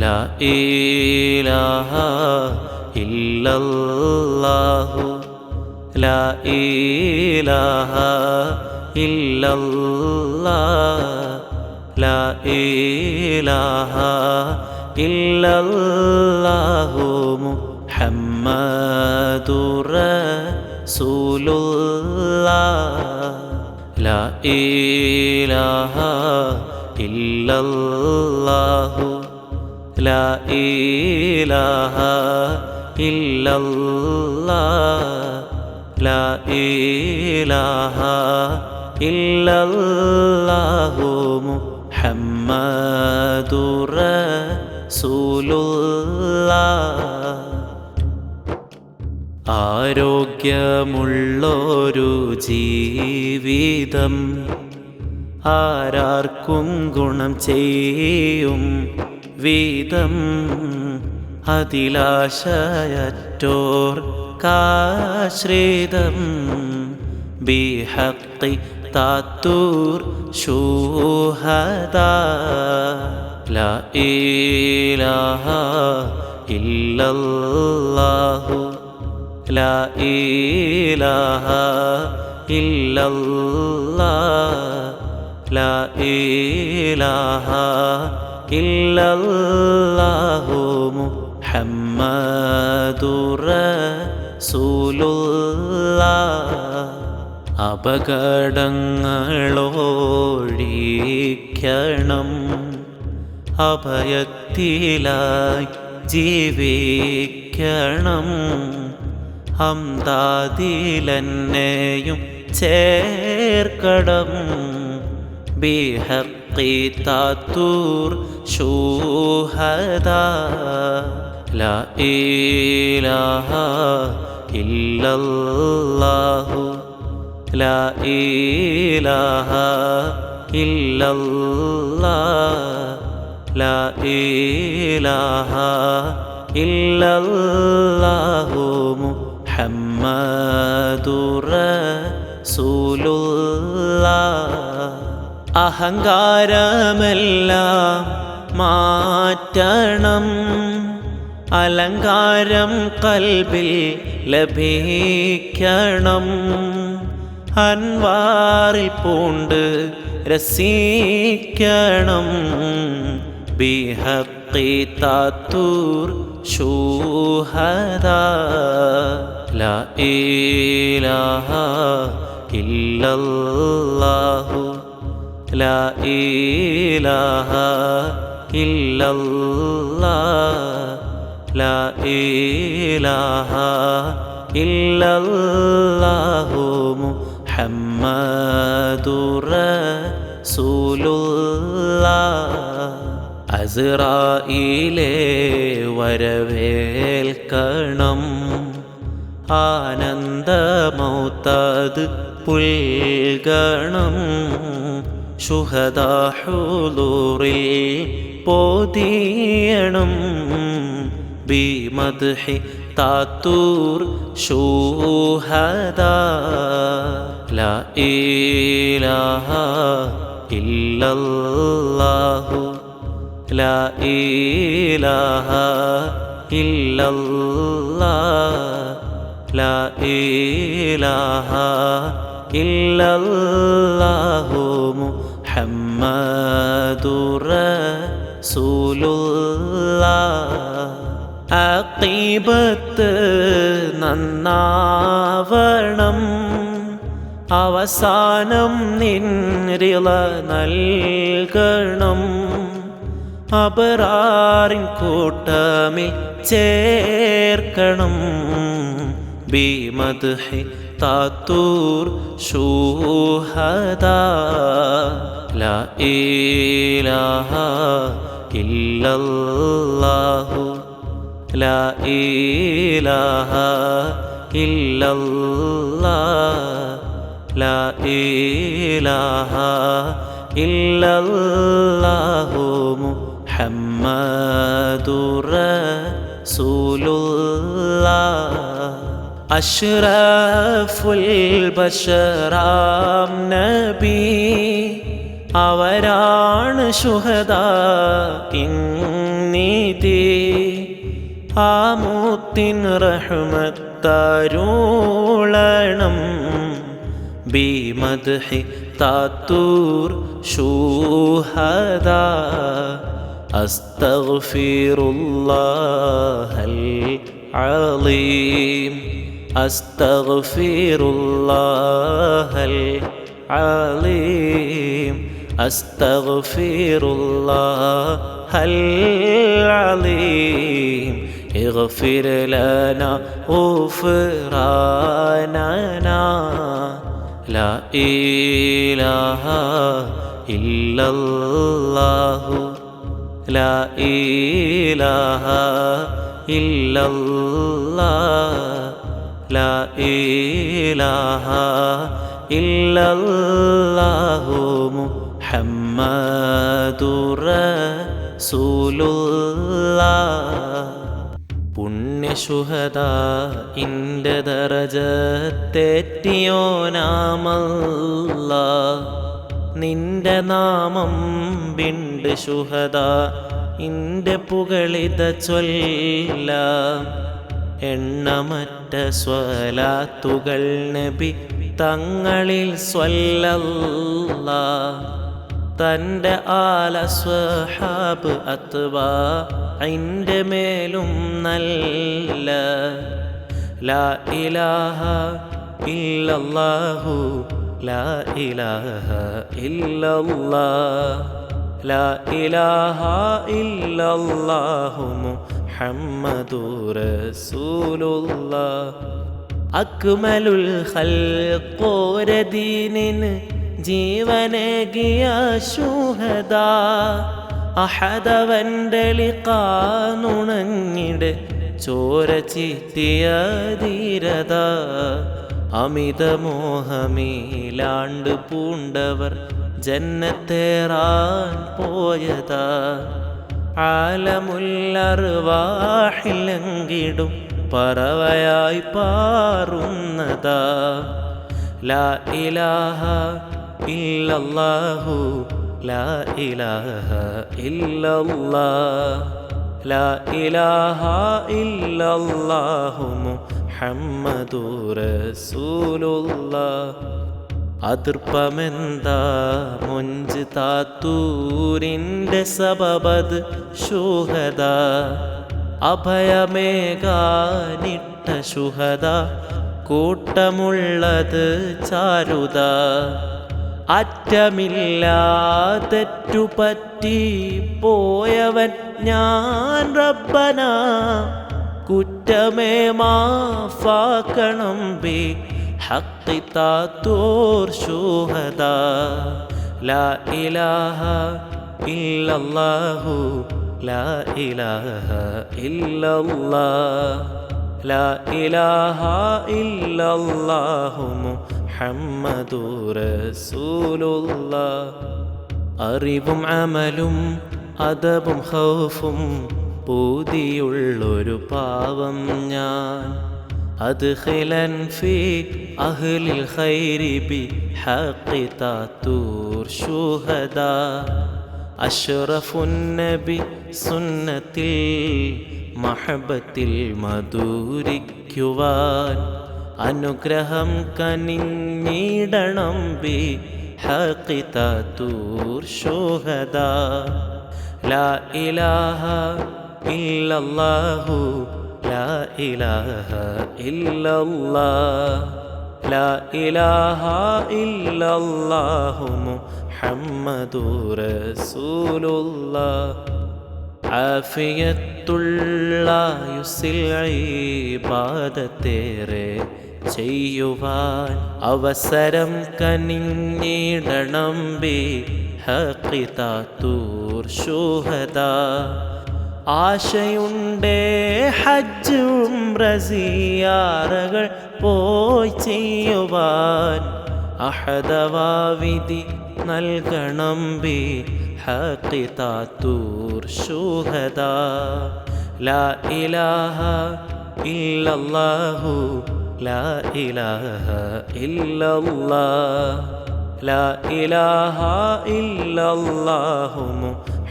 ലാ ഇലാഹ ഇല്ലല്ലാഹു. ലാ ഇലാഹ ഇല്ലല്ലാഹ് ലാ ഇലാഹ ഇല്ലല്ലാഹു മുഹമ്മദുർ റസൂലുള്ളാഹ് ലാ ഇലാഹ ഇല്ലല്ലാഹു ലാ ഇലാഹ ഇല്ലല്ലാ ലാ ഇലാഹ മുഹമ്മദു ആരോഗ്യമുള്ളൊരു ജീവിതം ആരാർക്കും ഗുണം ചെയ്യും വീതം അതിലാശയറ്റോർ കാശ്രിതം ബിഹക്തി താത്തൂർ ശൂഹദ. ലാ ഇലാഹ ഇല്ലല്ലാഹു. ലാ ഇലാഹ ഇല്ലല്ലാഹ്. ഇല്ലല്ലാഹു മുഹമ്മദു റസൂലുള്ളാഹ് അപകടങ്ങളോഴിക്കണം. അഭയത്തിലായി ജീവിക്കണം. ഹംദാദിലെന്നെയും ചേർക്കടം ബിഹക്കി താത്തൂർ ശൂഹദാ ലാ ഇലാഹ ഇല്ലല്ലാഹു ലാ ഇലാഹ ഇല്ലല്ലാഹ് ലാ ഇലാഹ ഇല്ലല്ലാഹു മുഹമ്മദുർ റസൂലുള്ളാഹ് അഹങ്കാരമെല്ലാം മാറ്റണം. അലങ്കാരം കൽബിൽ ലഭിക്കണം. അൻവാറിൽ പൂണ്ട് രസിക്കണം. ബിഹക്കി താത്തൂർ ശൂഹദാ. ലാ ഇലാഹ ഇല്ലല്ലാഹു. ലാ ഇലാഹ ഇല്ലല്ലാഹ് ലാ ഇലാഹ ഇല്ലല്ലാഹു മുഹമ്മദുർ റസൂലുള്ളാഹ് അസ്രായിലെ വരവേൽക്കണം ആനന്ദമൗത്തത് പുൽഗണം ശുഹദാഹുലൂറിൽ പോതിയണം. ബിമദ്ഹി താത്തൂർ ശൂഹദ. ലാ ഇലാഹ ഇല്ലല്ലാഹു. ലാ ഇലാഹ ഇല്ലല്ലാഹ് ലാ ഇലാഹ ഇല്ലല്ലാഹു. മുഹമ്മദുർ റസൂലുള്ള അഖീബത്ത് നന്നാവണം. അവസാനം നിൻറിള നൽകണം. അപരാറിൻ കൂട്ടമി ചേർക്കണം. ബിമദ്ഹി താത്തൂർ ശൂഹദാ ലാ ഇലാഹ ഇല്ലല്ലാഹു ലാ ഇലാഹ ഇല്ലല്ലാഹ് ലാ ഇലാഹ ഇല്ലല്ലാഹു മുഹമ്മദുർ റസൂലുള്ളാഹ് അഷ്റഫുൽ ബഷറാം നബി അവരാണ് ശുഹദ നീതി ആ മൂത്തിൻ റഹ്മത്തരുളണം ബിമദ്ഹി താത്തൂർ ഷൂഹദാ أستغفر الله العظيم أستغفر الله العظيم أستغفر الله العظيم اغفر لنا غفراننا. لا إله إلا الله. لا إله إلا الله. ലാ ഇലാഹ ഇല്ലല്ലാഹു ദറജ തെറ്റിയോ നാമല്ല നിന്റെ നാമം ബിണ്ട് ശുഹദ ഇന്റെ പുകളിത ചൊല്ല. എണ്ണമറ്റ സ്വലാത്തുകൾ നബി തങ്ങളിൽ സ്വല്ലല്ല. തന്റെ ആല സ്വഹാബ് അത്വ അതിന്റെ മേലും നല്ല. ലാ ഇലാഹ ഇല്ലല്ലാഹു ലാ ഇലാഹ ഇല്ലല്ലാഹ് ലാ ഇലാഹ ഇല്ലല്ലാഹു മുഹമ്മദുർ റസൂലുള്ളാഹ്. അക്മലുൽ ഖൽഖോരദീനിന് ജീവനേകിയ ശുഹദ. അഹദവന്റെ ലിഖാനുണങ്ങിട് ചോര ചീറ്റിയ ധീരത. അമിത മോഹമീലാണ്ട് പൂണ്ടവർ ജന്നത്തേറാൻ പോയതാ. ആലമുല്ലറുവാഹിലങ്കിടും പറവയായി പാറുന്നതാ. ലാ ഇലാഹ ഇല്ലല്ലാഹു ലാ ഇലാഹ ഇല്ലല്ലാഹ് ലാ ഇലാഹ ഇല്ലല്ലാഹു മുഹമ്മദു റസൂലുള്ളാഹ് അതിർപ്പമെന്താ മൊഞ്ച് താത്തൂരിന്റെ സബബത് ശുഹദ? അഭയമേകാനിട്ട ശുഹദ കൂട്ടമുള്ളത് ചാരുത. അറ്റമില്ലാതെറ്റുപറ്റി പോയവൻ ഞാൻ റബ്ബന. കുറ്റമേ മാഫാക്കണം ബി حق تاتور شهداء لا إله إلا الله لا إله إلا الله لا إله إلا الله محمد رسول الله അറിവും അമലും അതവും ഹൗഫും പൂതിയുള്ളൊരു പാവം ഞാൻ أدخلا في أهل الخير بحق تاتور شهداء. أشرف النبي سنة മഹബത്തിൽ മധുരിക്കുവാൻ അനുഗ്രഹം കനിഞ്ഞിടണം ബി ഹൂർ ശോഹദ ലാ ഇലാഹ ഇല്ലല്ലാഹു ലാ ഇലാഹ ഇല്ലല്ലാഹ്. ലാ ഇലാഹ ഇല്ലല്ലാഹു മുഹമ്മദു റസൂലുള്ളാഹ്. ആഫിയത്തുള്ള യുസിൽ ഇബാദത്തേറെ ചെയ്യുവാൻ അവസരം കനിഞ്ഞിടണം ബി ഹക്കിതാത്തൂർ ശുഹദ. ആശയുണ്ടേ ഹജ്ജും റസിയാറകൾ പോയി ചെയ്യുവാൻ. അഹദവാവിധി നൽകണം ബി ഹഖി താത്തൂർ ശുഹദ. ലാ ഇലാഹ ഇല്ലല്ലാഹു ലാ ഇലാഹ ഇല്ലല്ലാഹ് ലാ ഇലാഹ ഇല്ലല്ലാഹു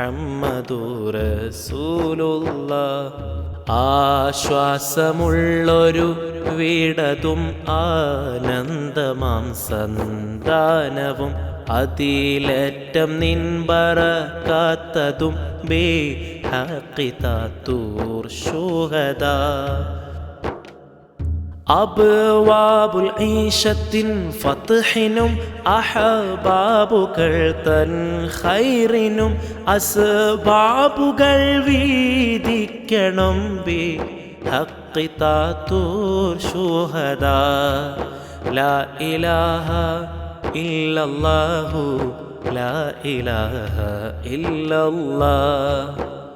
മുഹമ്മദു റസൂലുള്ള. ആശ്വാസമുള്ളൊരു വീടതും ആനന്ദമാം സന്താനവും. അതിലേറ്റം നിൻപറ കാത്തതും ബേ ഹക്കിതാത്തൂർ ശൂഹദാ. അബ്വാബുൽ ഈശത്തിൻ ഫത്ഹിനും അഹബാബുകൾ തൻ ഖൈറിനും അസ്ബാബുകൾ വീതിക്കണം ബി ഹഖി താത്തൂർ ശുഹദാ. ലാ ഇലാഹ ഇല്ലല്ലാഹു ലാ ഇലാഹ ഇല്ലല്ലാഹ്